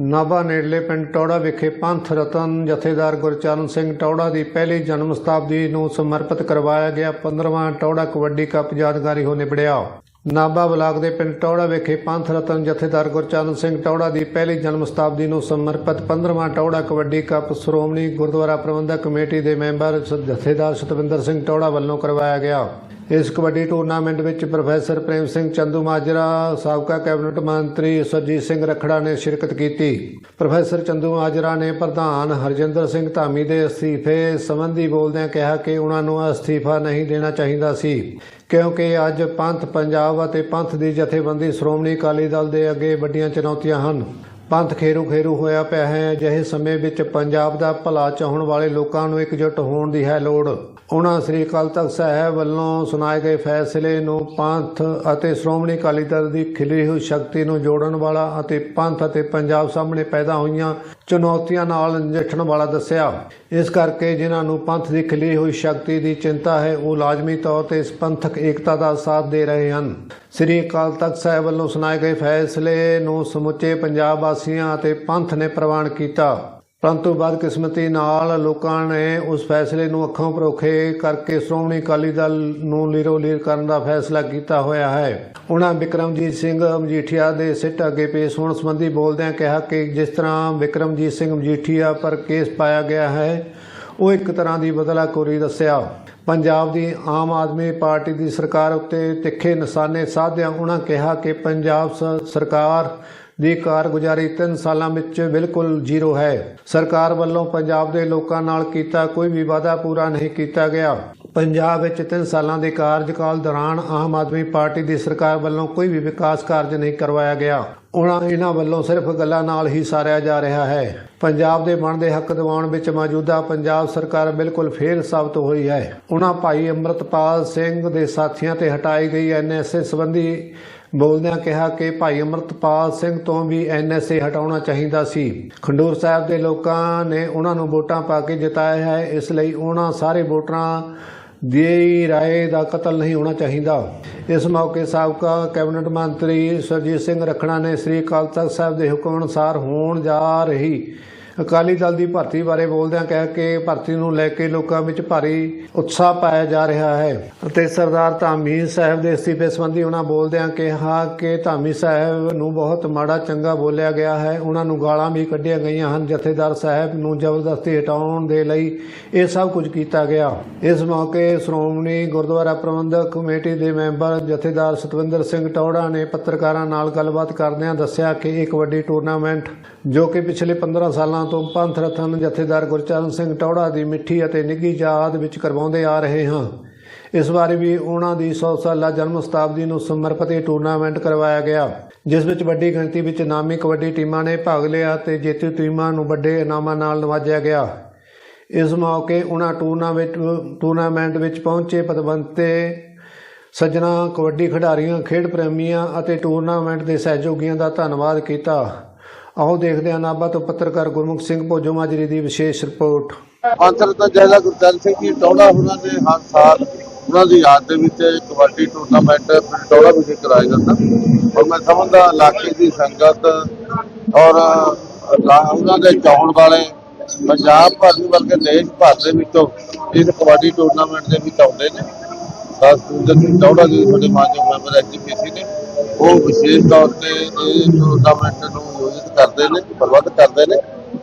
ਨਾਭਾ ਨੇੜਲੇ ਪਿੰਡ ਟੌੜਾ ਵਿਖੇ ਪੰਥ ਰਤਨ ਜਥੇਦਾਰ ਗੁਰਚਰਨ ਸਿੰਘ ਟੌੜਾ ਦੀ ਪਹਿਲੀ ਜਨਮ ਸ਼ਤਾਬਦੀ ਨੂੰ ਸਮਰਪਿਤ ਕਰਵਾਇਆ ਗਿਆ। 15ਵਾਂ ਟੌੜਾ ਕਬੱਡੀ ਕੱਪ ਯਾਦਗਾਰੀ ਹੋ ਨਿਬੜਿਆ। ਨਾਭਾ ਬਲਾਕ ਦੇ ਪਿੰਡ ਟੌੜਾ ਵਿਖੇ ਪੰਥ ਰਤਨ ਜਥੇਦਾਰ ਗੁਰਚਰਨ ਸਿੰਘ ਟੌੜਾ ਦੀ ਪਹਿਲੀ ਜਨਮ ਸ਼ਤਾਬਦੀ ਨੂੰ ਸਮਰਪਿਤ 15ਵਾਂ ਟੌੜਾ ਕਬੱਡੀ ਕੱਪ ਸ਼੍ਰੋਮਣੀ ਗੁਰਦੁਆਰਾ ਪ੍ਰਬੰਧਕ ਕਮੇਟੀ ਦੇ ਮੈਂਬਰ ਜਥੇਦਾਰ ਸਤਵਿੰਦਰ ਸਿੰਘ ਟੌੜਾ ਵੱਲੋਂ ਕਰਵਾਇਆ ਗਿਆ। ਇਸ ਕਬੱਡੀ ਟੂਰਨਾਮੈਂਟ ਵਿੱਚ ਪ੍ਰੋਫੈਸਰ ਪ੍ਰੇਮ ਸਿੰਘ ਚੰਦੂ ਮਾਜਰਾ, ਸਾਬਕਾ ਕੈਬਨਿਟ ਮੰਤਰੀ ਸਰਜੀਤ ਸਿੰਘ ਰਖੜਾ ਨੇ ਸ਼ਿਰਕਤ ਕੀਤੀ। ਪ੍ਰੋਫੈਸਰ ਚੰਦੂ ਮਾਜਰਾ ਨੇ ਪ੍ਰਧਾਨ ਹਰਜਿੰਦਰ ਸਿੰਘ ਧਾਮੀ ਦੇ ਅਸਤੀਫੇ ਸੰਬੰਧੀ ਬੋਲਦਿਆਂ ਕਿਹਾ ਕਿ ਉਹਨਾਂ ਨੂੰ ਅਸਤੀਫਾ ਨਹੀਂ ਦੇਣਾ ਚਾਹੀਦਾ ਸੀ, ਕਿਉਂਕਿ ਅੱਜ ਪੰਥ ਪੰਜਾਬ ਅਤੇ ਪੰਥ ਦੀ ਜਥੇਬੰਦੀ ਸ਼੍ਰੋਮਣੀ ਅਕਾਲੀ ਦਲ ਦੇ ਅੱਗੇ ਵੱਡੀਆਂ ਚੁਣੌਤੀਆਂ ਹਨ। ਪੰਥ ਖੇਰੂ ਖੇਰੂ ਹੋਇਆ ਪਿਆ ਹੈ। ਅਜਿਹੇ ਸਮੇਂ ਵਿੱਚ ਪੰਜਾਬ ਦਾ ਭਲਾ ਚਾਹਣ ਵਾਲੇ ਲੋਕਾਂ ਨੂੰ ਇਕਜੁੱਟ ਹੋਣ ਦੀ ਹੈ ਲੋੜ। ਉਹਨਾਂ ਸ੍ਰੀ ਅਕਾਲ ਤਖਤ ਸਾਹਿਬ ਵੱਲੋਂ ਸੁਣਾਏ ਗਏ ਫੈਸਲੇ ਨੂੰ ਪੰਥ ਅਤੇ ਸ਼੍ਰੋਮਣੀ ਅਕਾਲੀ ਦਲ ਦੀ ਖਿਲੀ ਹੋਈ ਸ਼ਕਤੀ ਨੂੰ ਜੋੜਨ ਵਾਲਾ ਅਤੇ ਪੰਥ ਅਤੇ ਪੰਜਾਬ ਸਾਹਮਣੇ ਪੈਦਾ ਹੋਈਆਂ ਚੁਣੌਤੀਆਂ ਨਾਲ ਨਜਿੱਠਣ ਵਾਲਾ ਦੱਸਿਆ। ਇਸ ਕਰਕੇ ਜਿਨ੍ਹਾਂ ਨੂੰ ਪੰਥ ਦੀ ਖਿਲੀ ਹੋਈ ਸ਼ਕਤੀ ਦੀ ਚਿੰਤਾ ਹੈ, ਉਹ ਲਾਜ਼ਮੀ ਤੌਰ ਤੇ ਇਸ ਪੰਥਕ ਏਕਤਾ ਦਾ ਸਾਥ ਦੇ ਰਹੇ ਹਨ। ਸ੍ਰੀ ਅਕਾਲ ਤਖਤ ਸਾਹਿਬ ਵੱਲੋਂ ਸੁਣਾਏ ਗਏ ਫੈਸਲੇ ਨੂੰ ਸਮੁੱਚੇ ਪੰਜਾਬ ਵਾਸੀਆਂ ਅਤੇ ਪੰਥ ਨੇ ਪ੍ਰਵਾਨ ਕੀਤਾ। ਪਰੰਤੂ ਬਦਕਿਸਮਤੀ ਨਾਲ ਲੋਕਾਂ ਨੇ ਉਸ ਫੈਸਲੇ ਨੂੰ ਅੱਖੋਂ ਪਰੋਖੇ ਕਰਕੇ ਸ਼੍ਰੋਮਣੀ ਅਕਾਲੀ ਦਲ ਨੂੰ ਲੀਰੋ ਲੀਰ ਕਰਨ ਦਾ ਫੈਸਲਾ ਕੀਤਾ ਹੋਇਆ ਹੈ। ਉਹਨਾਂ ਵਿਕਰਮਜੀਤ ਸਿੰਘ ਮਜੀਠੀਆ ਦੇ ਸਿੱਟ ਅੱਗੇ ਪੇਸ਼ ਹੋਣ ਸੰਬੰਧੀ ਬੋਲਦਿਆਂ ਕਿਹਾ ਕਿ ਜਿਸ ਤਰ੍ਹਾਂ ਵਿਕਰਮਜੀਤ ਸਿੰਘ ਮਜੀਠੀਆ ਪਰ ਕੇਸ ਪਾਇਆ ਗਿਆ ਹੈ, ਉਹ ਇੱਕ ਤਰ੍ਹਾਂ ਦੀ ਬਦਲਾਖੋਰੀ ਦੱਸਿਆ। ਪੰਜਾਬ ਦੀ ਆਮ ਆਦਮੀ ਪਾਰਟੀ ਦੀ ਸਰਕਾਰ ਉੱਤੇ ਤਿੱਖੇ ਨਿਸ਼ਾਨੇ ਸਾਧਿਆ ਉਹਨਾਂ ਕਿਹਾ ਕਿ ਪੰਜਾਬ ਸਰਕਾਰ ਦੀ ਕਾਰਗੁਜ਼ਾਰੀ 3 ਸਾਲਾਂ ਵਿੱਚ ਬਿਲਕੁਲ ਜ਼ੀਰੋ ਹੈ। ਸਰਕਾਰ ਵੱਲੋਂ ਪੰਜਾਬ ਦੇ ਲੋਕਾਂ ਨਾਲ ਕੀਤਾ ਕੋਈ ਵੀ ਵਾਅਦਾ ਪੂਰਾ ਨਹੀਂ ਕੀਤਾ ਗਿਆ। ਪੰਜਾਬ ਵਿੱਚ 3 ਸਾਲਾਂ ਦੇ ਕਾਰਜਕਾਲ ਦੌਰਾਨ ਆਮ ਆਦਮੀ ਪਾਰਟੀ ਦੀ ਸਰਕਾਰ ਵੱਲੋਂ ਕੋਈ ਵੀ ਵਿਕਾਸ ਕਾਰਜ ਨਹੀਂ ਕਰਵਾਇਆ ਗਿਆ। ਉਹਨਾਂ ਇਹਨਾਂ ਵੱਲੋਂ ਸਿਰਫ ਗੱਲਾਂ ਨਾਲ ਹੀ ਸਾਰਿਆ ਜਾ ਰਿਹਾ ਹੈ। ਪੰਜਾਬ ਦੇ ਬਣਦੇ ਹੱਕ ਦਿਵਾਉਣ ਵਿੱਚ ਮੌਜੂਦਾ ਪੰਜਾਬ ਸਰਕਾਰ ਬਿਲਕੁਲ ਫੇਲ ਸਾਬਤ ਹੋਈ ਹੈ। ਉਹਨਾਂ ਭਾਈ ਅੰਮ੍ਰਿਤਪਾਲ ਸਿੰਘ ਦੇ ਸਾਥੀਆਂ ਤੇ ਹਟਾਈ ਗਈ ਐਨਐਸਏ ਸੰਬੰਧੀ ਬੋਲਦਿਆਂ ਕਿਹਾ ਕਿ ਭਾਈ ਅਮਰਤਪਾਲ ਸਿੰਘ ਤੋਂ ਵੀ ਐਨਐਸਏ ਹਟਾਉਣਾ ਚਾਹੀਦਾ ਸੀ। ਖੰਡੂਰ ਸਾਹਿਬ ਦੇ ਲੋਕਾਂ ਨੇ ਉਹਨਾਂ ਨੂੰ ਵੋਟਾਂ ਪਾ ਕੇ ਜਿਤਾਇਆ ਹੈ। ਇਸ ਲਈ ਉਹਨਾਂ ਸਾਰੇ ਵੋਟਰਾਂ ਦੀ ਰਾਏ ਦਾ ਕਤਲ ਨਹੀਂ ਹੋਣਾ ਚਾਹੀਦਾ। ਇਸ ਮੌਕੇ ਸਾਬਕਾ ਕੈਬਨਿਟ ਮੰਤਰੀ ਸਰਜੀਤ ਸਿੰਘ ਰਖੜਾ ਨੇ ਸ੍ਰੀ ਅਕਾਲ ਤਖਤ ਸਾਹਿਬ ਦੇ ਹੁਕਮ ਅਨੁਸਾਰ ਹੋਣ ਜਾ ਰਹੀ ਅਕਾਲੀ ਦਲ ਦੀ ਭਰਤੀ ਬਾਰੇ ਬੋਲਦਿਆਂ ਕਿਹਾ ਕਿ ਭਰਤੀ ਨੂੰ ਲੈ ਕੇ ਲੋਕਾਂ ਵਿੱਚ ਭਾਰੀ ਉਤਸ਼ਾਹ ਪਾਇਆ ਜਾ ਰਿਹਾ ਹੈ। ਅਤੇ ਸਰਦਾਰ ਧਾਮੀ ਸਾਹਿਬ ਦੇ ਅਸਤੀਫੇ ਸੰਬੰਧੀ ਉਹਨਾਂ ਬੋਲਦਿਆਂ ਕਿਹਾ ਕਿ ਧਾਮੀ ਸਾਹਿਬ ਨੂੰ ਬਹੁਤ ਮਾੜਾ ਚੰਗਾ ਬੋਲਿਆ ਗਿਆ ਹੈ। ਉਹਨਾਂ ਨੂੰ ਗਾਲਾਂ ਵੀ ਕੱਢੀਆਂ ਗਈਆਂ ਹਨ। ਜਥੇਦਾਰ ਸਾਹਿਬ ਨੂੰ ਜ਼ਬਰਦਸਤੀ ਹਟਾਉਣ ਦੇ ਲਈ ਇਹ ਸਭ ਕੁਝ ਕੀਤਾ ਗਿਆ। ਇਸ ਮੌਕੇ ਸ਼੍ਰੋਮਣੀ ਗੁਰਦੁਆਰਾ ਪ੍ਰਬੰਧਕ ਕਮੇਟੀ ਦੇ ਮੈਂਬਰ ਜਥੇਦਾਰ ਸਤਵਿੰਦਰ ਸਿੰਘ ਟੌੜਾ ਨੇ ਪੱਤਰਕਾਰਾਂ ਨਾਲ ਗੱਲਬਾਤ ਕਰਦਿਆਂ ਦੱਸਿਆ ਕਿ ਇਹ ਕਬੱਡੀ ਟੂਰਨਾਮੈਂਟ ਜੋ ਕਿ ਪਿਛਲੇ 15 ਸਾਲਾਂ ਤੋਂ ਪੰਥ ਰਤਨ ਜਥੇਦਾਰ ਗੁਰਚਰਨ ਸਿੰਘ ਟੌੜਾ ਦੀ ਮਿੱਠੀ ਅਤੇ ਨਿੱਘੀ ਯਾਦ ਵਿੱਚ ਕਰਵਾਉਂਦੇ ਆ ਰਹੇ ਹਾਂ। ਇਸ ਬਾਰੇ ਵੀ ਉਹਨਾਂ ਦੀ 100 ਸਾਲਾ ਜਨਮ ਸ਼ਤਾਬਦੀ ਨੂੰ ਸਮਰਪਿਤ ਟੂਰਨਾਮੈਂਟ ਕਰਵਾਇਆ ਗਿਆ, ਜਿਸ ਵਿੱਚ ਵੱਡੀ ਗਿਣਤੀ ਵਿੱਚ ਨਾਮੀ ਕਬੱਡੀ ਟੀਮਾਂ ਨੇ ਭਾਗ ਲਿਆ ਤੇ ਜੇਤੂ ਟੀਮਾਂ ਨੂੰ ਵੱਡੇ ਇਨਾਮਾਂ ਨਾਲ ਨਵਾਜਿਆ ਗਿਆ। ਇਸ ਮੌਕੇ ਉਹਨਾਂ ਟੂਰਨਾਮੈਂਟ ਟੂਰਨਾਮੈਂਟ ਵਿੱਚ ਪਹੁੰਚੇ ਪਤਵੰਤੇ ਸੱਜਣਾ, ਕਬੱਡੀ ਖਿਡਾਰੀਆਂ, ਖੇਡ ਪ੍ਰੇਮੀਆਂ ਅਤੇ ਟੂਰਨਾਮੈਂਟ ਦੇ ਸਹਿਯੋਗੀਆਂ ਦਾ ਧੰਨਵਾਦ ਕੀਤਾ। ਆਓ ਦੇਖਦੇ ਹਾਂ ਨਾਭਾ ਤੋਂ ਪੱਤਰਕਾਰ ਗੁਰਮੁਖ ਸਿੰਘ ਭੋਜੋ ਮਾਜਰੀ ਦੀ ਵਿਸ਼ੇਸ਼ ਰਿਪੋਰਟ। ਅੰਤਰ ਤਾਂ ਜੈਲਾ ਗੁਰਚਰਨ ਸਿੰਘ ਜੀ ਟੌੜਾ ਉਹਨਾਂ ਦੇ ਹਰ ਸਾਲ ਉਹਨਾਂ ਦੀ ਯਾਦ ਦੇ ਵਿੱਚ ਕਬੱਡੀ ਟੂਰਨਾਮੈਂਟ ਟੌੜਾ ਵਿਖੇ ਕਰਾਇਆ ਜਾਂਦਾ। ਔਰ ਮੈਂ ਸਮਝਦਾ ਇਲਾਕੇ ਦੀ ਸੰਗਤ ਔਰ ਉਹਨਾਂ ਦੇ ਚਾਹਣ ਵਾਲੇ ਪੰਜਾਬ ਭਰ ਦੇ ਬਲਕਿ ਦੇਸ਼ ਭਰ ਦੇ ਵਿੱਚੋਂ ਇਸ ਕਬੱਡੀ ਟੂਰਨਾਮੈਂਟ ਦੇ ਵਿੱਚ ਆਉਂਦੇ ਨੇ। ਤਾਂ ਸੁਰਿੰਦਰ ਸਿੰਘ ਟੌੜਾ ਜੀ, ਸਾਡੇ ਮਾਨਯੋਗ ਮੈਂਬਰ ਐਚਪੀਸੀ ਨੇ। ਉਹ ਵਿਸ਼ੇਸ਼ ਤੌਰ ਤੇ ਇਹ ਟੂਰਨਾਮੈਂਟ ਨੂੰ ਕਰਦੇ ਨੇ, ਪ੍ਰਬੰਧ ਕਰਦੇ ਨੇ।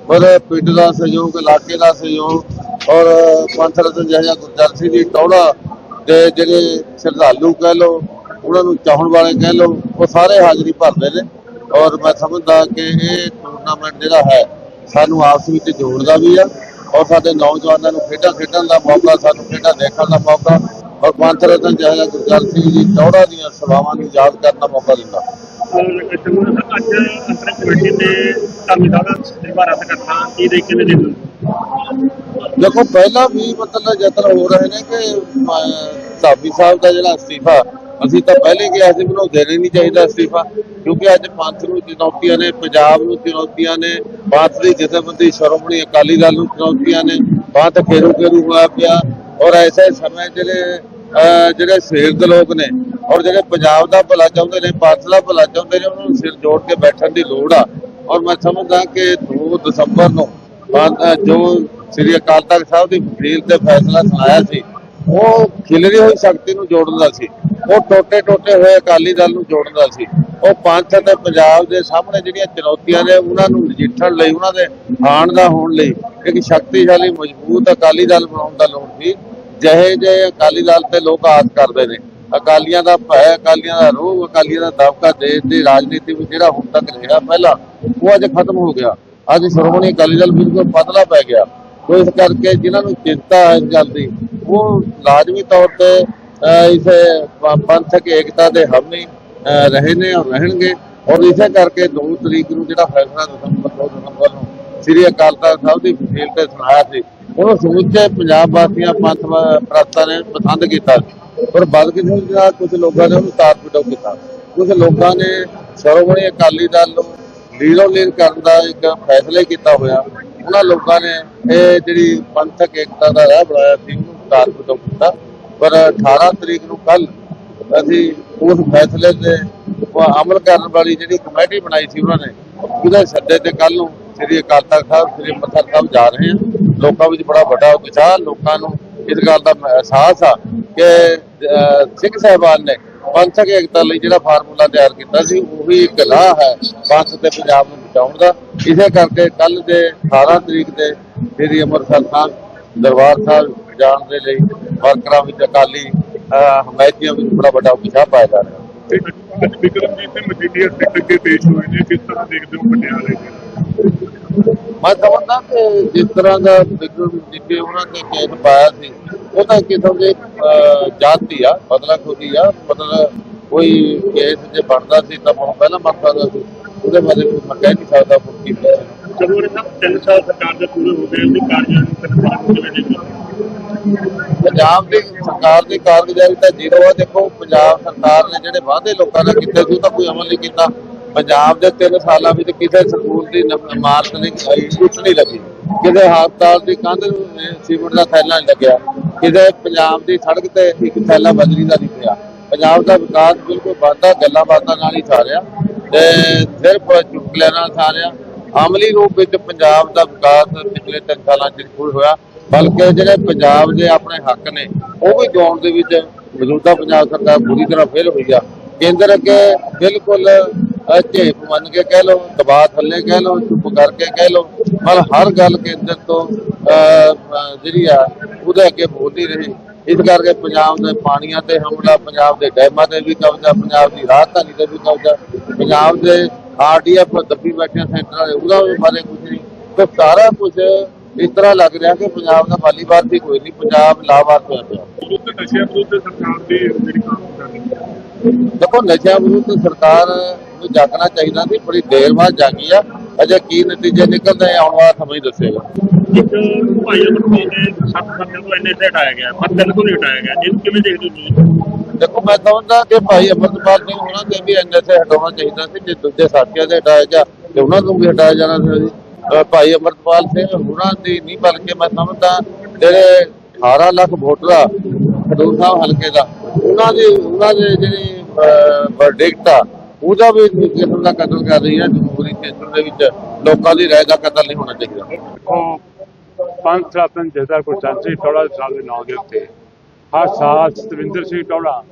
ਔਰ ਪਿੰਡ ਦਾ ਸਹਿਯੋਗ, ਇਲਾਕੇ ਦਾ ਸਹਿਯੋਗ ਔਰ ਪੰਥ ਰਤਨ ਜਿਹੜਾ ਗੁਰਜਰ ਸਿੰਘ ਜੀ ਟੌੜਾ ਦੇ ਜਿਹੜੇ ਸ਼ਰਧਾਲੂ ਕਹਿ ਲੋ ਉਹਨਾਂ ਨੂੰ ਚਾਹਣ ਵਾਲੇ ਕਹਿ ਲੋ ਉਹ ਸਾਰੇ ਹਾਜ਼ਰੀ ਭਰਦੇ ਨੇ। ਔਰ ਮੈਂ ਸਮਝਦਾ ਕਿ ਇਹ ਟੂਰਨਾਮੈਂਟ ਜਿਹੜਾ ਹੈ, ਸਾਨੂੰ ਆਪਸ ਵਿੱਚ ਜੋੜਦਾ ਵੀ ਆ ਔਰ ਸਾਡੇ ਨੌਜਵਾਨਾਂ ਨੂੰ ਖੇਡਾਂ ਖੇਡਣ ਦਾ ਮੌਕਾ, ਸਾਨੂੰ ਖੇਡਾਂ ਦੇਖਣ ਦਾ ਮੌਕਾ ਔਰ ਪੰਥ ਰਤਨ ਜਿਹੜਾ ਗੁਰਜਰ ਸਿੰਘ ਜੀ ਟੌੜਾ ਦੀਆਂ ਸੇਵਾਵਾਂ ਨੂੰ ਯਾਦ ਕਰਨ ਦਾ ਮੌਕਾ ਦਿੰਦਾ। ਅੱਜ ਅੰਤਰ ਕਮੇਟੀ ਤੇ ਧਾਮੀ ਸਾਹਿਬ ਦਾ ਦੁਬਾਰਾ ਕਰਨਾ ਕੀ ਦੇ ਕਿਵੇਂ ਦੇ ਦੇਖੋ, ਪਹਿਲਾਂ ਵੀ ਮਤਲਬ ਯਤਨ ਹੋ ਰਹੇ ਨੇ ਕਿ ਧਾਮੀ ਸਾਹਿਬ ਦਾ ਜਿਹੜਾ ਅਸਤੀਫਾ, ਅਸੀਂ ਤਾਂ ਪਹਿਲੇ ਕਿਹਾ ਸੀ ਮੈਨੂੰ ਦੇਣਾ ਨਹੀਂ ਚਾਹੀਦਾ ਅਸਤੀਫਾ, ਕਿਉਂਕਿ ਅੱਜ ਪੰਥ ਨੂੰ ਚੁਣੌਤੀਆਂ ਨੇ, ਪੰਜਾਬ ਨੂੰ ਚੁਣੌਤੀਆਂ ਨੇ, ਪੰਥ ਦੀ ਜਥੇਬੰਦੀ ਸ਼੍ਰੋਮਣੀ ਅਕਾਲੀ ਦਲ ਨੂੰ ਚੁਣੌਤੀਆਂ ਨੇ, ਪੰਥ ਖੇਰੂ ਖੇਰੂ ਹੋਇਆ ਪਿਆ, ਔਰ ਐਸੇ ਸਮੇਂ ਜਿਹੜੇ ਜਿਹੜੇ ਸਵੇਰ ਦੇ ਲੋਕ ਨੇ ਔਰ ਜਿਹੜੇ ਪੰਜਾਬ ਦਾ ਭਲਾ ਚਾਹੁੰਦੇ ਨੇ, ਭਾਰਤ ਦਾ ਭਲਾ ਚਾਹੁੰਦੇ ਨੇ, ਉਹਨਾਂ ਨੂੰ ਸਿਰ ਜੋੜ ਕੇ ਬੈਠਣ ਦੀ ਲੋੜ ਆ। ਔਰ ਮੈਂ ਸਮਝਦਾ ਕਿ 2 ਦਸੰਬਰ ਨੂੰ ਜੋ ਸ੍ਰੀ ਅਕਾਲ ਤਖਤ ਸਾਹਿਬ ਦੀ ਵਕੀਲ ਤੇ ਫੈਸਲਾ ਸੁਣਾਇਆ ਸੀ, ਉਹ ਖਿਲਰੀ ਹੋਈ ਸ਼ਕਤੀ ਨੂੰ ਜੋੜਨ ਦਾ ਸੀ। ਉਹ ਟੋਟੇ ਟੋਟੇ ਹੋਏ ਅਕਾਲੀ ਦਲ ਨੂੰ ਜੋੜਨ ਦਾ ਸੀ। ਉਹ ਪੰਥ ਤੇ ਪੰਜਾਬ ਦੇ ਸਾਹਮਣੇ ਜਿਹੜੀਆਂ ਚੁਣੌਤੀਆਂ ਨੇ, ਉਹਨਾਂ ਨੂੰ ਨਜਿੱਠਣ ਲਈ, ਉਹਨਾਂ ਦੇ ਆਣ ਦਾ ਹੋਣ ਲਈ ਇੱਕ ਸ਼ਕਤੀਸ਼ਾਲੀ, ਮਜ਼ਬੂਤ ਅਕਾਲੀ ਦਲ ਬਣਾਉਣ ਦਾ ਲੋੜ ਸੀ। ਜਿਹੇ ਜਿਹੇ ਅਕਾਲੀ ਦਲ ਤੇ ਲੋਕ ਆਸ ਕਰਦੇ ਨੇ। ਅਕਾਲੀਆਂ ਦਾ ਭੈ, ਅਕਾਲੀਆਂ ਦਾ ਰੋਹ, ਅਕਾਲੀਆਂ ਦਾ ਦਬਕਾ ਦੇਸ਼ ਦੀ ਰਾਜਨੀਤੀ ਵਿੱਚ ਜਿਹੜਾ ਹੁਣ ਤੱਕ ਰਿਹਾ ਪਹਿਲਾਂ, ਉਹ ਅੱਜ ਖਤਮ ਹੋ ਗਿਆ। ਅੱਜ ਸ਼੍ਰੋਮਣੀ ਅਕਾਲੀ ਦਲ ਬਿਲਕੁਲ ਪਤਲਾ ਪੈ ਗਿਆ। ਤੋ ਇਸ ਕਰਕੇ ਜਿਨ੍ਹਾਂ ਨੂੰ ਚਿੰਤਾ ਹੈ ਇਸ ਗੱਲ ਦੀ, ਉਹ ਲਾਜ਼ਮੀ ਤੌਰ ਤੇ ਇਸ ਪੰਥਕ ਏਕਤਾ ਦੇ ਹਾਮੀ ਰਹੇ ਨੇ ਔਰ ਰਹਿਣਗੇ। ਔਰ ਇਸੇ ਕਰਕੇ 2 ਤਰੀਕ ਨੂੰ ਜਿਹੜਾ ਫੈਸਲਾ ਦਸੰਬਰ 2 ਦਸੰਬਰ ਨੂੰ ਸ੍ਰੀ ਅਕਾਲ ਤਖਤ ਸਾਹਿਬ ਦੀ ਵਕੀਲ ਤੇ ਸੁਣਾਇਆ ਸੀ, ਉਹਨੂੰ ਸਮੁੱਚੇ ਪੰਜਾਬ ਵਾਸੀਆਂ ਪੰਥ ਵਾ- ਪ੍ਰਸਤਾਂ ਨੇ ਪਸੰਦ ਕੀਤਾ ਸੀ। ਪਰ ਬਦਕਿਸਮਤੀ ਨਾਲ ਕੁਝ ਲੋਕਾਂ ਨੇ ਉਹਨੂੰ ਤਾਰ ਪਿਟੋ ਕੀਤਾ। ਕੁਝ ਲੋਕਾਂ ਨੇ ਸ਼੍ਰੋਮਣੀ ਅਕਾਲੀ ਦਲ ਨੂੰ ਲੀਰੋ ਲੀਰ ਕਰਨ ਦਾ ਇੱਕ ਫੈਸਲਾ ਕੀਤਾ ਹੋਇਆ। ਉਹਨਾਂ ਲੋਕਾਂ ਨੇ ਇਹ ਜਿਹੜੀ ਪੰਥਕ ਏਕਤਾ ਦਾ ਰਾਹ ਬਣਾਇਆ ਸੀ, ਉਹਨੂੰ ਤਾਰ ਪਟੋ ਕੀਤਾ। ਪਰ 18 ਤਰੀਕ ਨੂੰ ਕੱਲ ਅਸੀਂ ਉਸ ਫੈਸਲੇ ਤੇ ਅਮਲ ਕਰਨ ਵਾਲੀ ਜਿਹੜੀ ਕਮੇਟੀ ਬਣਾਈ ਸੀ ਉਹਨਾਂ ਨੇ, ਉਹਦੇ ਸੱਦੇ ਤੇ ਕੱਲ ਨੂੰ ਸ੍ਰੀ ਅਕਾਲ ਤਖਤ ਸਾਹਿਬ, ਸ੍ਰੀ ਅੰਮ੍ਰਿਤਸਰ ਸਾਹਿਬ ਜਾ ਰਹੇ ਹਾਂ। ਲੋਕਾਂ ਵਿੱਚ ਬੜਾ ਵੱਡਾ ਉਤਸ਼ਾਹ, ਲੋਕਾਂ ਨੂੰ ਇਸ ਗੱਲ ਦਾ ਅਹਿਸਾਸ ਆ ਕਿ ਸਿੰਘ ਸਾਹਿਬਾਨ ਨੇ ਪੰਥਕ ਏਕਤਾ ਲਈ ਜਿਹੜਾ ਫਾਰਮੂਲਾ ਤਿਆਰ ਕੀਤਾ ਸੀ, ਉਹ ਵੀ ਹੈ ਪੰਥ ਤੇ ਪੰਜਾਬ ਨੂੰ ਬਚਾਉਣ ਦਾ। ਇਸੇ ਕਰਕੇ ਕੱਲ ਦੇ 18 ਤਰੀਕ ਦੇ ਸ੍ਰੀ ਅੰਮ੍ਰਿਤਸਰ ਸਾਹਿਬ, ਦਰਬਾਰ ਸਾਹਿਬ ਜਾਣ ਦੇ ਲਈ ਵਰਕਰਾਂ ਵਿੱਚ ਅਕਾਲੀ ਹਮਾਇਤੀਆਂ ਵਿੱਚ ਬੜਾ ਵੱਡਾ ਉਤਸ਼ਾਹ ਪਾਇਆ ਜਾ ਰਿਹਾ। ਅੱਜ- ਵਿਕਰਮਜੀਤ ਸਿੰਘ ਮਜੀਠੀਆ ਤੇ ਅੱਗੇ ਪੇਸ਼ ਹੋਏ ਨੇ ਕਿਸ ਤਰ੍ਹਾਂ ਦੇਖਦੇ ਹੋ ਪਟਿਆਲੇ ਦੇ ਮੈਂ ਸਮਝਦਾ ਕਿ ਜਿਸ ਤਰ੍ਹਾਂ ਦਾ ਵਿਕਰਮ ਜਿੱਤੇ ਉਹਨਾਂ ਨੇ ਕੇਸ ਪਾਇਆ ਸੀ ਉਹ ਤਾਂ ਕਿਸਮ ਦੇ ਜਾਤੀ ਆ ਬਦਲਾ ਖੋਦੀ ਆ ਮਤਲਬ ਕੋਈ ਕੇਸ ਜੇ ਬਣਦਾ ਸੀ ਤਾਂ ਬਹੁਤ ਪਹਿਲਾਂ ਸਕਦਾ ਸੀ ਉਹਦੇ ਬਾਰੇ ਕੋਈ ਮੈਂ ਕਹਿ ਨਹੀਂ ਸਕਦਾ ਕੀ। ਚਲੋ ਇਹ ਸਭ ਤਿੰਨ ਸਾਲ ਸਰਕਾਰ ਦੇ ਪੂਰੇ ਹੋ ਗਏ ਉਹਦੀ ਕਾਰਜਾਂ ਨੂੰ ਤਿੰਨ ਸਾਲ ਹੋ ਗਏ ਨੇ। ਪੰਜਾਬ ਦੀ ਸਰਕਾਰ ਦੀ ਕਾਰਗੁਜ਼ਾਰੀ ਤਾਂ ਜ਼ੀਰੋ ਆ। ਦੇਖੋ ਪੰਜਾਬ ਸਰਕਾਰ ਨੇ ਜਿਹੜੇ ਵਾਅਦੇ ਲੋਕਾਂ ਨਾਲ ਕੀਤੇ ਸੀ ਉਹ ਤਾਂ ਕੋਈ ਅਮਲ ਨਹੀਂ ਕੀਤਾ। ਪੰਜਾਬ ਦੇ 3 ਸਾਲਾਂ ਵਿੱਚ ਕਿਸੇ ਸਕੂਲ ਦੀ ਇਮਾਰਤ ਨਹੀਂ ਆਈ ਨਹੀਂ ਲੱਗੀ। ਕਿਸੇ ਹਸਪਤਾਲ ਦੀ ਕੰਧ ਸੀਮਿੰਟ ਦਾ ਥੈਲਾ ਨਹੀਂ ਲੱਗਿਆ। ਕਿਸੇ ਪੰਜਾਬ ਦੀ ਸੜਕ ਤੇ ਇੱਕ ਥੈਲਾ ਬਜਰੀ ਦਾ ਨਹੀਂ ਪਿਆ। ਪੰਜਾਬ ਦਾ ਵਿਕਾਸ ਬਿਲਕੁਲ ਵਾਧਾ, ਗੱਲਾਂ ਬਾਤਾਂ ਨਾਲ ਹੀ ਸਾਰਿਆ ਤੇ ਸਿਰਫ ਚੁਟਕਲਿਆਂ ਨਾਲ ਸਾਰਿਆ ਅਮਲੀ ਰੂਪ ਵਿੱਚ ਪੰਜਾਬ ਦਾ ਵਿਕਾਸ ਪਿਛਲੇ 3 ਸਾਲਾਂ 'ਚ ਨਹੀਂ ਹੋਇਆ। ਬਲਕਿ ਜਿਹੜੇ ਪੰਜਾਬ ਦੇ ਆਪਣੇ ਹੱਕ ਨੇ, ਉਹ ਵੀ ਗਾਉਣ ਦੇ ਵਿੱਚ ਮੌਜੂਦਾ ਪੰਜਾਬ ਸਰਕਾਰ ਪੂਰੀ ਤਰ੍ਹਾਂ ਫੇਲ ਹੋਈ ਆ। ਕੇਂਦਰ ਅੱਗੇ ਬਿਲਕੁਲ ਅਹ, ਝੇਪ ਮੰਨ ਕੇ ਕਹਿ ਲਓ ਦਬਾਅ ਥੱਲੇ ਕਹਿ ਲਓ ਚੁੱਪ ਕਰਕੇ ਕਹਿ ਲਓ। ਪਰ ਹਰ ਗੱਲ ਕੇਂਦਰ ਤੋਂ ਜਿਹੜੀ ਆ ਉਹਦੇ ਅੱਗੇ ਬੋਲ ਨਹੀਂ ਰਹੀ। ਇਸ ਕਰਕੇ ਪੰਜਾਬ ਦੇ ਪਾਣੀਆਂ ਤੇ ਹਮਲਾ ਪੰਜਾਬ ਦੇ ਡੈਮਾਂ ਤੇ ਵੀ ਕਬਜ਼ਾ ਪੰਜਾਬ ਦੀ ਰਾਜਧਾਨੀ ਤੇ ਵੀ ਕਬਜ਼ਾ ਪੰਜਾਬ ਦੇ ਆਰਡੀਐਫ ਦੱਬੀ ਬੈਠੇ ਸੈਂਟਰਾਂ ਦੇ ਉਹਦਾ ਵੀ ਬਾਰੇ ਕੁਝ ਨਹੀਂ। ਤੇ ਸਾਰਾ ਕੁਝ ਇਸ ਤਰ੍ਹਾਂ ਲੱਗ ਰਿਹਾ ਕਿ ਪੰਜਾਬ ਦਾ ਮਾਲੀਵਾਰ ਵੀ ਕੋਈ ਨਹੀਂ ਪੰਜਾਬ ਲਾਵਾਰ ਹੋਇਆ ਪਿਆ ਨਸ਼ਿਆਂ ਵਿਰੁੱਧ ਸਰਕਾਰ ਦੀ ਜਿਹੜੀ ਕੰਮ ਕਰ ਰਹੀ ਹੈ ਦੇਖੋ ਨਸ਼ਿਆਂ ਵਿਰੁੱਧ ਸਰਕਾਰ ਨੂੰ ਜਾਗਣਾ ਚਾਹੀਦਾ ਸੀ ਬੜੀ ਦੇਰ ਬਾਅਦ ਜਾਗੀ ਆ। ਅਜੇ ਕੀ ਨਤੀਜੇ ਨਿਕਲਦੇ ਆ ਆਉਣ ਵਾਲਾ ਸਮਾਂ ਹੀ ਦੱਸੇਗਾ। ਇੱਕ ਸੱਤ ਬੰਦਿਆਂ ਤੋਂ ਇੰਨੇ ਹਟਾਇਆ ਗਿਆ ਪਰ ਤਿੰਨ ਤੋਂ ਨਹੀਂ ਹਟਾਇਆ ਗਿਆ। ਜਿਹਨੂੰ ਕਿਵੇਂ ਦੇਖਦੇ ਹੋ ਤੁਸੀਂ? ਦੇਖੋ ਮੈਂ ਸਮਝਦਾ ਕਿ ਭਾਈ ਅਮਰਪਾਲ ਸਿੰਘ ਉਹਨਾਂ ਦੇ ਵੀ ਐਨਐਸਏ ਹਟਾਉਣਾ ਚਾਹੀਦਾ ਸੀ ਜੇ ਦੂਜੇ ਸਾਥੀਆਂ ਦੇ ਹਟਾਇਆ ਗਿਆ ਤੇ ਉਹਨਾਂ ਨੂੰ ਵੀ ਹਟਾਇਆ ਜਾਣਾ ਸੀ। ਭਾਈ ਅਮਰਪਾਲ ਸਿੰਘ ਉਹਨਾਂ ਦੀ ਨਹੀਂ ਬਲਕਿ ਮੈਂ ਸਮਝਦਾ ਜਿਹੜੇ 18 ਲੱਖ ਵੋਟਰ ਆ ਖਡੂਰ ਸਾਹਿਬ ਹਲਕੇ ਦਾ ਉਹਨਾਂ ਦੀ, ਉਹਨਾਂ ਦੇ ਜਿਹੜੀ ਵਰਡਿਕਟ ਆ, ਉਹਦਾ ਵੀ ਕਿਸਮ ਦਾ ਕਤਲ ਕਰ ਰਹੀ ਹੈ ਜਮਹੂਰੀ ਖੇਤਰ ਦੇ ਵਿੱਚ ਲੋਕਾਂ ਦੀ ਰਾਏ ਦਾ ਕਤਲ ਨਹੀਂ ਹੋਣਾ ਚਾਹੀਦਾ। ਦੇਖੋ ਪੰਥ ਰਤਨ ਜਥੇਦਾਰ ਗੁਰਚਰਨ ਸਿੰਘ ਟੌੜਾ ਦੇ ਨਾਂ ਦੇ ਉੱਤੇ। ਹਰ ਸਾਲ ਸਤਵਿੰਦਰ ਸਿੰਘ ਟੋੜਾ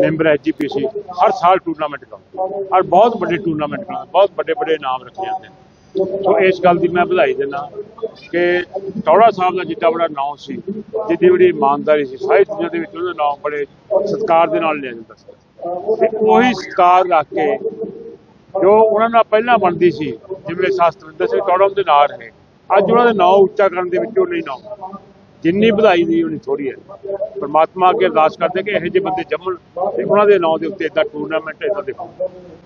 ਮੈਂਬਰ ਐਜੀਪੀਸੀ ਹਰ ਸਾਲ ਟੂਰਨਾਮੈਂਟ ਕਰਾਉਂਦੇ। ਔਰ ਬਹੁਤ ਵੱਡੇ ਟੂਰਨਾਮੈਂਟ ਕਰਾਉਂਦੇ, ਬਹੁਤ ਵੱਡੇ ਵੱਡੇ ਨਾਮ ਰੱਖੇ ਜਾਂਦੇ ਨੇ। ਸੋ ਇਸ ਗੱਲ ਦੀ ਮੈਂ ਵਧਾਈ ਦਿੰਦਾ ਕਿ ਟੌੜਾ ਸਾਹਿਬ ਦਾ ਜਿੱਡਾ ਬੜਾ ਨਾਮ ਸੀ, ਜਿੱਡੀ ਬੜੀ ਇਮਾਨਦਾਰੀ ਸੀ, ਸਾਰੀ ਦੁਨੀਆ ਦੇ ਵਿੱਚ ਉਹਦਾ ਨਾਮ ਬੜੇ ਸਤਿਕਾਰ ਦੇ ਨਾਲ ਲਿਆ ਜਾਂਦਾ ਸੀ। ਤੇ ਉਹੀ ਸਤਿਕਾਰ ਰੱਖ ਕੇ ਜੋ ਉਹਨਾਂ ਨਾਲ ਪਹਿਲਾਂ ਬਣਦੀ ਸੀ, ਜਿਵੇਂ ਸ਼ਾਸਤਰਿੰਦਰ ਸਿੰਘ ਟੌੜਾ ਉਹਦੇ ਨਾਂ ਰਹੇ। ਅੱਜ ਉਹਨਾਂ ਦੇ ਨਾਂ ਉੱਚਾ ਕਰਨ ਦੇ ਵਿੱਚ ਉਹ ਨਹੀਂ ਨਾਂ। ਜਿੰਨੀ ਵਧਾਈ ਦੀ ਉਨੀ ਥੋੜੀ ਹੈ। ਪਰਮਾਤਮਾ ਅੱਗੇ ਅਰਦਾਸ ਕਰਦੇ ਕਿ ਇਹੋ ਜਿਹੇ ਬੰਦੇ ਜੰਮਣ ਤੇ ਉਹਨਾਂ ਦੇ ਨਾਂ ਦੇ ਉੱਤੇ ਇਦਾਂ ਟੂਰਨਾਮੈਂਟ ਇਦਾਂ ਦੇ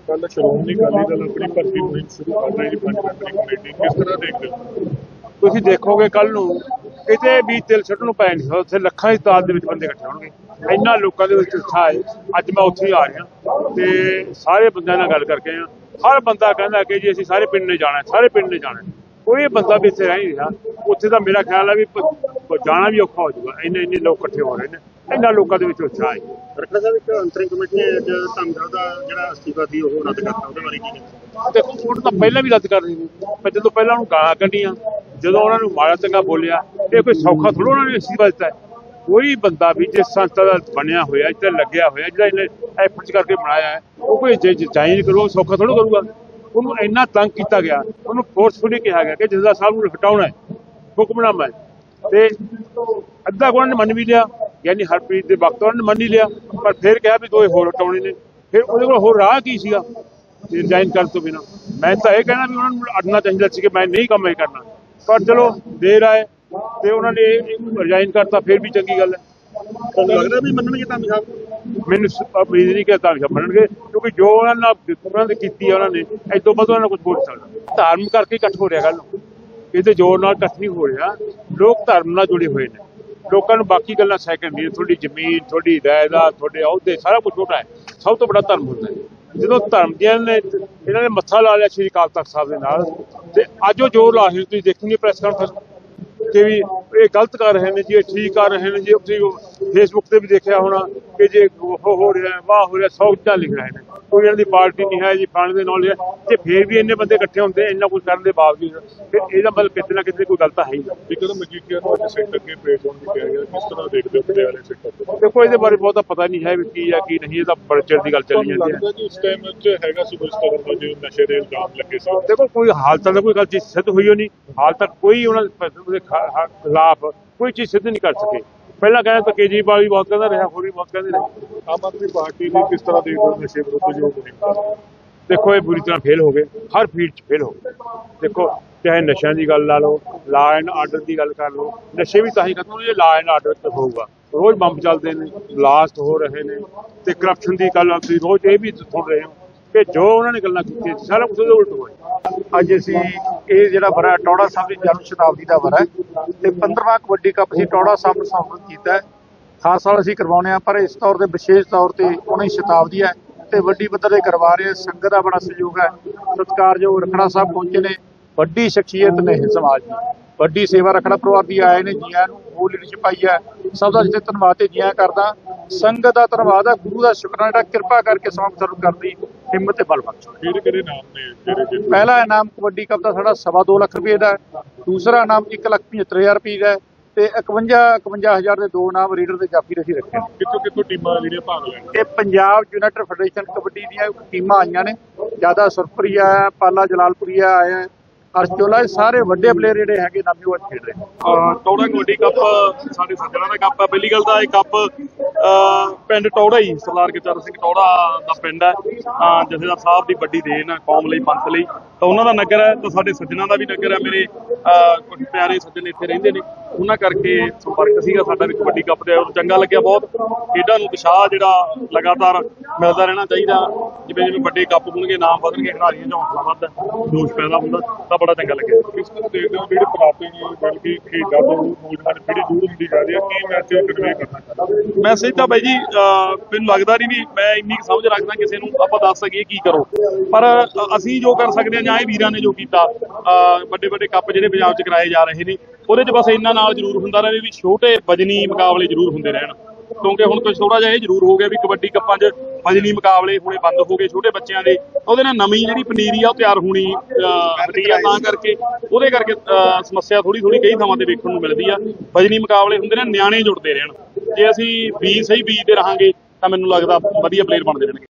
ਕੱਲ ਸ਼੍ਰੋਮਣੀ ਅਕਾਲੀ ਦਲ ਆਪਣੀ ਭਰਤੀ ਮੁਹਿੰਮ ਸ਼ੁਰੂ ਕਰ ਰਹੀ ਹੈ, ਪੰਜ ਮੈਂਬਰੀ ਕਮੇਟੀ ਕਿਸ ਤਰ੍ਹਾਂ ਦੇਖਦੇ ਹੋ? ਤੁਸੀਂ ਦੇਖੋਗੇ ਕੱਲ ਨੂੰ, ਕਿਤੇ ਵੀ ਤਿਲ ਸੱਟ ਨੂੰ ਪੈ ਨਹੀਂ ਸਕਦਾ, ਉੱਥੇ ਲੱਖਾਂ ਦੀ ਤਾਦਾਦ ਦੇ ਵਿੱਚ ਬੰਦੇ ਇਕੱਠੇ ਹੋਣਗੇ। ਇੰਨਾ ਲੋਕਾਂ ਦੇ ਵਿੱਚ ਉਤਸ਼ਾਹ ਹੈ। ਅੱਜ ਮੈਂ ਉੱਥੇ ਆ ਰਿਹਾ, ਤੇ ਸਾਰੇ ਬੰਦਿਆਂ ਨਾਲ ਗੱਲ ਕਰਕੇ ਆ ਹਰ ਬੰਦਾ ਕਹਿੰਦਾ ਕਿ ਜੀ ਅਸੀਂ ਸਾਰੇ ਪਿੰਡ ਨੇ ਜਾਣਾ ਸਾਰੇ ਪਿੰਡ ਨੇ ਜਾਣਾ ਕੋਈ ਬੰਦਾ ਵੀ ਇੱਥੇ ਰਹਿ ਨਹੀਂ ਰਿਹਾ। ਉੱਥੇ ਤਾਂ ਮੇਰਾ ਖਿਆਲ ਹੈ ਵੀ ਜਾਣਾ ਵੀ ਔਖਾ ਹੋ ਜਾਊਗਾ। ਇੰਨੇ ਇੰਨੇ ਲੋਕ ਇਕੱਠੇ ਹੋ ਰਹੇ ਨੇ। ਇੰਨਾ ਲੋਕਾਂ ਦੇ ਵਿੱਚ ਉਤਸ਼ਾਹ ਹੈ। ਰਖੜਾ ਸਾਹਿਬ ਇੱਕ ਅੰਤਰਿੰਗ ਕਮੇਟੀ ਨੇ ਅੱਜ ਧੰਮ ਸਾਹਿਬ ਦਾ ਜਿਹੜਾ ਅਸਤੀਫਾ ਸੀ ਉਹ ਰੱਦ ਕਰਤਾ ਉਹਦੇ ਬਾਰੇ ਕੀ ਕਹਿੰਦੇ ਦੇਖੋ ਕੋਰਟ ਤਾਂ ਪਹਿਲਾਂ ਵੀ ਰੱਦ ਕਰ ਰਹੀ ਮੈਂ ਜਦੋਂ ਪਹਿਲਾਂ ਉਹਨੂੰ ਗਾਲਾਂ ਕੱਢੀਆਂ ਜਦੋਂ ਉਹਨਾਂ ਨੂੰ ਮਾੜਾ ਚੰਗਾ ਬੋਲਿਆ ਇਹ ਕੋਈ ਸੌਖਾ ਥੋੜਾ ਉਹਨਾਂ ਨੇ ਅਸਤੀਫਾ ਦਿੱਤਾ ਹੈ। ਕੋਈ ਬੰਦਾ ਵੀ ਜਿਸ ਸੰਸਥਾ ਦਾ ਬਣਿਆ ਹੋਇਆ ਇੱਥੇ ਲੱਗਿਆ ਹੋਇਆ ਜਿਹੜਾ ਇਹਨੇ ਐਫਰਟਸ ਕਰਕੇ ਬਣਾਇਆ ਹੈ ਉਹ ਕੋਈ ਜੇ ਚਾਹੀ ਨਹੀਂ ਕਰੂਗਾ ਸੌਖਾ ਥੋੜਾ ਕਰੂਗਾ। ਉਹਨੂੰ ਇੰਨਾ ਤੰਗ ਕੀਤਾ ਗਿਆ ਉਹਨੂੰ ਫੋਰਸਫੁਲੀ ਕਿਹਾ ਗਿਆ ਕਿ ਜਸਦਾ ਸਾਹਿਬ ਨੂੰ ਹਟਾਉਣਾ ਹੈ ਹੁਕਮਨਾਮਾ ਤੇ ਅੱਧਾ ਕੋਣ ਨੇ ਮੰਨ ਵੀ ਲਿਆ ਯਾਨੀ ਹਰਪ੍ਰੀਤ ਦੇ ਵਕਤ ਉਹਨਾਂ ਨੇ ਮੰਨ ਹੀ ਲਿਆ ਪਰ ਫਿਰ ਕਿਹਾ ਵੀ ਦੋਏ ਹੋਰ ਹਟਾਉਣੇ ਨੇ। ਫਿਰ ਉਹਦੇ ਕੋਲ ਹੋਰ ਰਾਹ ਕੀ ਸੀਗਾ? ਰਿਜ਼ਾਈਨ ਕਰਨ ਤੋਂ ਬਿਨਾ। ਮੈਂ ਤਾਂ ਇਹ ਕਹਿਣਾ ਵੀ ਉਹਨਾਂ ਨੂੰ ਅੜਨਾ ਚਾਹੀਦਾ ਸੀ ਕਿ ਮੈਂ ਨਹੀਂ ਕੰਮ ਇਹ ਕਰਨਾ। ਪਰ ਚਲੋ ਦੇਰ ਆਏ ਤੇ ਉਹਨਾਂ ਨੇ ਰਿਜ਼ਾਈਨ ਕਰਤਾ ਫਿਰ ਵੀ ਚੰਗੀ ਗੱਲ ਹੈ। ਤੁਹਾਨੂੰ ਲੱਗਦਾ ਵੀ ਮੰਨਣਗੇ ਧੰਮ ਸਾਹਿਬ? ਨੂੰ? ਮੈਨੂੰ ਉਮੀਦ ਨਹੀਂ ਕਿ ਤਾਂ ਮੰਨਣਗੇ ਕਿਉਂਕਿ ਜੋ ਉਹਨਾਂ ਨਾਲ ਉਹਨਾਂ ਦੀ ਕੀਤੀ ਹੈ ਉਹਨਾਂ ਨੇ ਇਦੋਂ ਬਾਅਦ ਉਹਨਾਂ ਨੂੰ ਕੁਝ ਬੋਲ ਸਕਦਾ। ਧਰਮ ਕਰਕੇ ਇਕੱਠ ਹੋ ਰਿਹਾ ਗੱਲ ਇਹਦੇ ਜ਼ੋਰ ਨਾਲ ਇਕੱਠ ਨਹੀਂ ਹੋ ਰਿਹਾ। ਲੋਕ ਧਰਮ ਨਾਲ ਜੁੜੇ ਹੋਏ ਨੇ। ਲੋਕਾਂ ਨੂੰ ਬਾਕੀ ਗੱਲਾਂ ਸੈਕੰਡਰੀ ਤੁਹਾਡੀ ਜ਼ਮੀਨ, ਤੁਹਾਡੀ ਜਾਇਦਾਦ, ਤੁਹਾਡੇ ਅਹੁਦੇ, ਸਾਰਾ ਕੁਝ ਛੋਟਾ ਹੈ। ਸਭ ਤੋਂ ਵੱਡਾ ਧਰਮ ਹੁੰਦਾ ਹੈ। ਜਦੋਂ ਧਰਮ ਦੀਆਂ ਨੇ, ਇਹਨਾਂ ਨੇ ਮੱਥਾ ਲਾ ਲਿਆ ਸ਼੍ਰੀ ਅਕਾਲ ਤਖਤ ਸਾਹਿਬ ਦੇ ਨਾਲ ਤੇ ਅੱਜ ਉਹ ਜ਼ੋਰ ਲਾ ਰਹੇ ਤੁਸੀਂ ਦੇਖੋਗੇ ਪ੍ਰੈਸ ਕਾਨਫਰੰਸ ਕਿ ਵੀ ਇਹ ਗਲਤ ਕਰ ਰਹੇ ਨੇ ਜੀ, ਇਹ ਠੀਕ ਕਰ ਰਹੇ ਨੇ ਜੀ। ਤੁਸੀਂ ਫੇਸਬੁੱਕ ਤੇ ਵੀ ਦੇਖਿਆ ਹੋਣਾ ਕਿ ਜੇ ਹੋ ਰਿਹਾ, ਵਾਹ ਹੋ ਰਿਹਾ, ਸੌ ਚੀਜ਼ਾਂ ਲਿਖ ਰਹੇ ਨੇ। ਕੋਈ ਇਹਨਾਂ ਦੀ ਪਾਰਟੀ ਨਹੀਂ ਹੈ ਜੀ ਫਾਣ ਦੇ ਨਾਲ ਤੇ ਫੇਰ ਵੀ ਇੰਨੇ ਬੰਦੇ ਇਕੱਠੇ ਹੁੰਦੇ ਇੰਨਾ ਕੁਝ ਕਰਨ ਦੇ ਬਾਵਜੂਦ ਫਿਰ ਇਹਦਾ ਮਤਲਬ ਕਿਤੇ ਨਾ ਕਿਤੇ ਕੋਈ ਗਲਤ ਹੈ ਹੀ ਜੇਕਰ ਮਜੀਠੀਆ ਨੂੰ ਅੱਜ ਸੈਂਟਰ ਕੇ ਪੇਸ਼ ਹੋਣ ਦੀ ਕਿਹਾ ਗਿਆ ਕਿਸ ਤਰ੍ਹਾਂ ਦੇਖਦੇ ਹੋ ਪਟਿਆਲੇ ਸੈਂਟਰ ਤੇ ਦੇਖੋ ਇਹਦੇ ਬਾਰੇ ਬਹੁਤਾ ਪਤਾ ਨਹੀਂ ਹੈ ਵੀ ਕੀ ਹੈ ਕੀ ਨਹੀਂ ਇਹ ਤਾਂ ਬੜੇ ਚਿਰ ਦੀ ਗੱਲ ਚੱਲੀ ਜਾਂਦੀ ਹੈ। ਲੱਗਦਾ ਕਿ ਉਸ ਟਾਈਮ ਵਿੱਚ ਹੈਗਾ ਸੀ ਕੁਝ ਤਰ੍ਹਾਂ ਦਾ ਜੋ ਨਸ਼ੇ ਦੇ ਇਲਜ਼ਾਮ ਲੱਗੇ ਸੀ? ਦੇਖੋ ਕੋਈ ਹਾਲ ਤਾਂ ਕੋਈ ਗੱਲ ਚੀਜ਼ ਸਿੱਧ ਹੋਈ ਹੋ ਨਹੀਂ। ਹਾਲ ਤੱਕ ਕੋਈ ਉਹਨਾਂ ਦੇ ਖਿਲਾਫ ਕੋਈ ਚੀਜ਼ ਸਿੱਧ ਨਹੀਂ ਕਰ ਸਕੇ। ਪਹਿਲਾਂ ਕਹਿੰਦੇ ਤਾਂ ਕੇਜਰੀਵਾਲ ਵੀ ਬਹੁਤ ਕਹਿੰਦਾ ਰਿਹਾ ਹੋਰ ਵੀ ਬਹੁਤ ਕਹਿੰਦੇ ਰਹੇ। ਆਮ ਆਦਮੀ ਪਾਰਟੀ ਨੇ ਕਿਸ ਤਰ੍ਹਾਂ ਹੋ ਨਸ਼ੇ ਵਿਰੁੱਧ ਜੋ ਮੁਹਿੰਮ ਦੇਖੋ ਇਹ ਬੁਰੀ ਤਰ੍ਹਾਂ ਫੇਲ ਹੋ ਗਏ। ਹਰ ਫੀਲਡ 'ਚ ਫੇਲ ਹੋ ਗਏ। ਦੇਖੋ ਚਾਹੇ ਨਸ਼ਿਆਂ ਦੀ ਗੱਲ ਲਾ ਲਓ ਲਾ ਐਂਡ ਆਰਡਰ ਦੀ ਗੱਲ ਕਰ ਲਓ ਨਸ਼ੇ ਵੀ ਤਾਂ ਹੀ ਖਤਮ ਹੋਣਗੇ ਲਾ ਐਂਡ ਆਰਡਰ ਤੇ ਹੋਊਗਾ। ਰੋਜ਼ ਬੰਬ ਚੱਲਦੇ ਨੇ ਬਲਾਸਟ ਹੋ ਰਹੇ ਨੇ ਤੇ ਕਰਪਸ਼ਨ ਦੀ ਗੱਲ ਤੁਸੀਂ ਰੋਜ਼ ਇਹ ਵੀ ਸੁਣ ਰਹੇ ਹੋ। ਕਿ ਜੋ ਉਹਨਾਂ ਨੇ ਗੱਲਾਂ ਕੀਤੀਆਂ ਸੀ, ਸਾਰਾ ਕੁਝ ਉਹਦੇ ਉਲਟ ਹੋਇਆ। ਅੱਜ ਅਸੀਂ ਇਹ ਜਿਹੜਾ ਵਰਾ ਟੌੜਾ ਸਾਹਿਬ ਦੀ ਜਨਮ ਸ਼ਤਾਬਦੀ ਦਾ ਵਰਾ ਹੈ ਤੇ 15ਵਾਂ ਕਬੱਡੀ ਕੱਪ ਅਸੀਂ ਟੌੜਾ ਸਾਹਿਬ ਨੂੰ ਸਮਰਪਿਤ ਕੀਤਾ ਹੈ। ਹਰ ਸਾਲ ਅਸੀਂ ਕਰਵਾਉਂਦੇ ਹਾਂ ਪਰ ਇਸ ਤੌਰ ਤੇ ਵਿਸ਼ੇਸ਼ ਤੌਰ ਤੇ ਉਹਨਾਂ ਦੀ ਸ਼ਤਾਬਦੀ ਹੈ ਤੇ ਵੱਡੀ ਪੱਧਰ ਤੇ ਕਰਵਾ ਰਹੇ ਹਾਂ। ਸੰਗਤ ਦਾ ਬੜਾ ਸਹਿਯੋਗ ਹੈ। ਸਤਿਕਾਰਯੋਗ ਰਖੜਾ ਸਾਹਿਬ ਪਹੁੰਚੇ ਨੇ ਵੱਡੀ ਸ਼ਖਸੀਅਤ ਨੇ ਇਹ ਸਮਾਜ ਦੀ। ਵੱਡੀ ਸੇਵਾ ਰਖੜਾ ਪਰਿਵਾਰ ਦੀ ਆਏ ਨੇ ਜੀਆਂ ਨੂੰ ਉਹ ਲੀਡਰਸ਼ਿਪ ਆਈ ਹੈ। ਸਭ ਦਾ ਜਿੱਤੇ ਧੰਨਵਾਦ ਤੇ ਜੀਆਂ ਕਰਦਾ। ਸੰਗਤ ਦਾ ਧੰਨਵਾਦ ਹੈ ਗੁਰੂ ਦਾ ਸ਼ੁਕਰਾਨਾ ਜਿਹੜਾ ਕਿਰਪਾ ਕਰਕੇ ਸਮਾਂ ਸਰਵ ਕਰਦੀ ਹਿੰਮਤ ਤੇ ਬਲ ਬਖਸ਼ੋ ਕਿਹੜੇ ਕਿਹੜੇ ਨਾਮ ਨੇ? ਜਿਹੜੇ ਜਿਹੜੇ ਪਹਿਲਾ ਇਨਾਮ ਕਬੱਡੀ ਕੱਪ ਦਾ ਸਾਡਾ ਸਵਾ ਦੋ ਲੱਖ ਰੁਪਏ ਦਾ ਹੈ। ਦੂਸਰਾ ਇਨਾਮ ਇੱਕ ਲੱਖ ਪਝੱਤਰ ਹਜ਼ਾਰ ਰੁਪਏ ਦਾ ਹੈ ਤੇ 51 51000 ਦੇ ਦੋ ਇਨਾਮ ਰੀਡਰ ਤੇ ਜਾਫੀ ਅਸੀਂ ਰੱਖੇ ਕਿੱਥੋਂ ਕਿੱਥੋਂ ਟੀਮਾਂ ਜਿਹੜੀਆਂ ਭਾਗ ਲੈਣ? ਇਹ ਪੰਜਾਬ ਯੂਨਾਈਟਿਡ ਫੈਡਰੇਸ਼ਨ ਕਬੱਡੀ ਦੀਆਂ ਟੀਮਾਂ ਆਈਆਂ ਨੇ। ਜ਼ਿਆਦਾ ਸੁਰਪੁਰੀਆ ਪਾਲਾ ਜਲਾਲਪੁਰੀਆ ਆਇਆ ਇਹ ਸਾਰੇ ਵੱਡੇ ਪਲੇਅਰ ਜਿਹੜੇ ਹੈਗੇ ਨਾਮੀ ਉਹ ਖੇਡ ਰਹੇ ਟੌੜਾ ਕਬੱਡੀ ਕੱਪ ਸਾਡੇ ਸੱਜਣਾ ਦਾ ਕੱਪ ਹੈ। ਪਹਿਲੀ ਗੱਲ ਤਾਂ ਇਹ ਕੱਪ ਪਿੰਡ ਟੌੜਾ ਹੀ, ਸਰਦਾਰ ਗੁਰਚਰਨ ਸਿੰਘ ਟੌੜਾ ਦਾ ਪਿੰਡ ਹੈ। ਜਥੇਦਾਰ ਸਾਹਿਬ ਦੀ ਵੱਡੀ ਦੇਣ ਹੈ, ਕੌਮ ਲਈ, ਪੰਥ ਲਈ। ਤਾਂ ਉਹਨਾਂ ਦਾ ਨਗਰ ਹੈ, ਤਾਂ ਸਾਡੇ ਸੱਜਣਾ ਦਾ ਵੀ ਨਗਰ ਹੈ ਮੇਰੇ। ਕੁਝ ਪਿਆਰੇ ਸੱਜਣ ਇੱਥੇ ਰਹਿੰਦੇ ਨੇ। ਉਹਨਾਂ ਕਰਕੇ ਸੰਪਰਕ ਸੀਗਾ ਸਾਡਾ ਵੀ ਕਬੱਡੀ ਕੱਪ ਦੇ। ਚੰਗਾ ਲੱਗਿਆ ਬਹੁਤ। ਖੇਡਾਂ ਨੂੰ ਉਤਸ਼ਾਹ ਜਿਹੜਾ ਲਗਾਤਾਰ ਮਿਲਦਾ ਰਹਿਣਾ ਚਾਹੀਦਾ। ਜਿਵੇਂ ਜਿਵੇਂ ਵੱਡੇ ਕੱਪ ਹੋਣਗੇ ਨਾਮ ਵਧਣਗੇ ਖਿਡਾਰੀਆਂ 'ਚ ਹੌਸਲਾ ਵੱਧਦਾ ਜੋਸ਼ ਪੈਦਾ ਹੁੰਦਾ ਤਾਂ ਬੜਾ ਚੰਗਾ ਲੱਗਿਆ। ਕਿਸ ਤਰ੍ਹਾਂ ਦੇਖਦੇ ਹੋ ਜਿਹੜੇ ਪ੍ਰਾਪਤੀ ਨੇ ਬਲਕਿ ਖੇਡਾਂ ਤੋਂ ਨੌਜਵਾਨ ਪੀੜ੍ਹੀ ਦੂਰ ਹੁੰਦੀ ਜਾ ਰਹੀ ਹੈ ਕੀ ਮੈਸੇਜ ਕਨਵੇ ਕਰਨਾ ਚਾਹੁੰਦੇ? ਮੈਸੇਜ ਤਾਂ ਬਾਈ ਜੀ ਮੈਨੂੰ ਲੱਗਦਾ ਨਹੀਂ ਵੀ ਮੈਂ ਇੰਨੀ ਸਮਝ ਰੱਖਦਾ ਕਿਸੇ ਨੂੰ ਆਪਾਂ ਦੱਸ ਸਕੀਏ ਕੀ ਕਰੋ। ਪਰ ਅਸੀਂ ਜੋ ਕਰ ਸਕਦੇ ਹਾਂ ਜਾਂ ਇਹ ਵੀਰਾਂ ਨੇ ਜੋ ਕੀਤਾ ਵੱਡੇ ਵੱਡੇ ਕੱਪ ਜਿਹੜੇ ਪੰਜਾਬ 'ਚ ਕਰਾਏ ਜਾ ਰਹੇ ਨੇ। ਉਹਦੇ 'ਚ ਬਸ ਇੰਨਾ ਨਾਲ ਜ਼ਰੂਰ ਹੁੰਦਾ ਰਹੇ ਵੀ ਛੋਟੇ ਵਜਨੀ ਮੁਕਾਬਲੇ ਜ਼ਰੂਰ ਹੁੰਦੇ ਰਹਿਣ। ਕਿਉਂਕਿ ਹੁਣ ਕੁਝ ਥੋੜਾ ਜਿਹਾ ਇਹ ਜ਼ਰੂਰ ਹੋ ਗਿਆ ਵੀ ਕਬੱਡੀ ਕੱਪਾਂ 'ਚ ਵਜਨੀ ਮੁਕਾਬਲੇ ਹੁਣੇ ਬੰਦ ਹੋ ਗਏ ਛੋਟੇ ਬੱਚਿਆਂ ਦੇ। ਉਹਦੇ ਨਾਲ ਨਵੀਂ ਜਿਹੜੀ ਪਨੀਰੀ ਆ ਉਹ ਤਿਆਰ ਹੋਣੀ ਹਟੀ ਆ ਤਾਂ ਕਰਕੇ ਉਹਦੇ ਕਰਕੇ ਸਮੱਸਿਆ ਥੋੜੀ ਥੋੜੀ ਕਈ ਥਾਵਾਂ ਤੇ ਵੇਖਣ ਨੂੰ ਮਿਲਦੀ ਆ। ਵਜਨੀ ਮੁਕਾਬਲੇ ਹੁੰਦੇ ਨੇ ਨਿਆਣੇ ਜੁੜਦੇ ਰਹਿਣ। ਜੇ ਅਸੀਂ ਬੀਜ ਸਹੀ ਬੀਜਦੇ ਰਹਾਂਗੇ ਤਾਂ ਮੈਨੂੰ ਲੱਗਦਾ ਵਧੀਆ ਪਲੇਅਰ ਬਣਦੇ ਰਹਿਣਗੇ।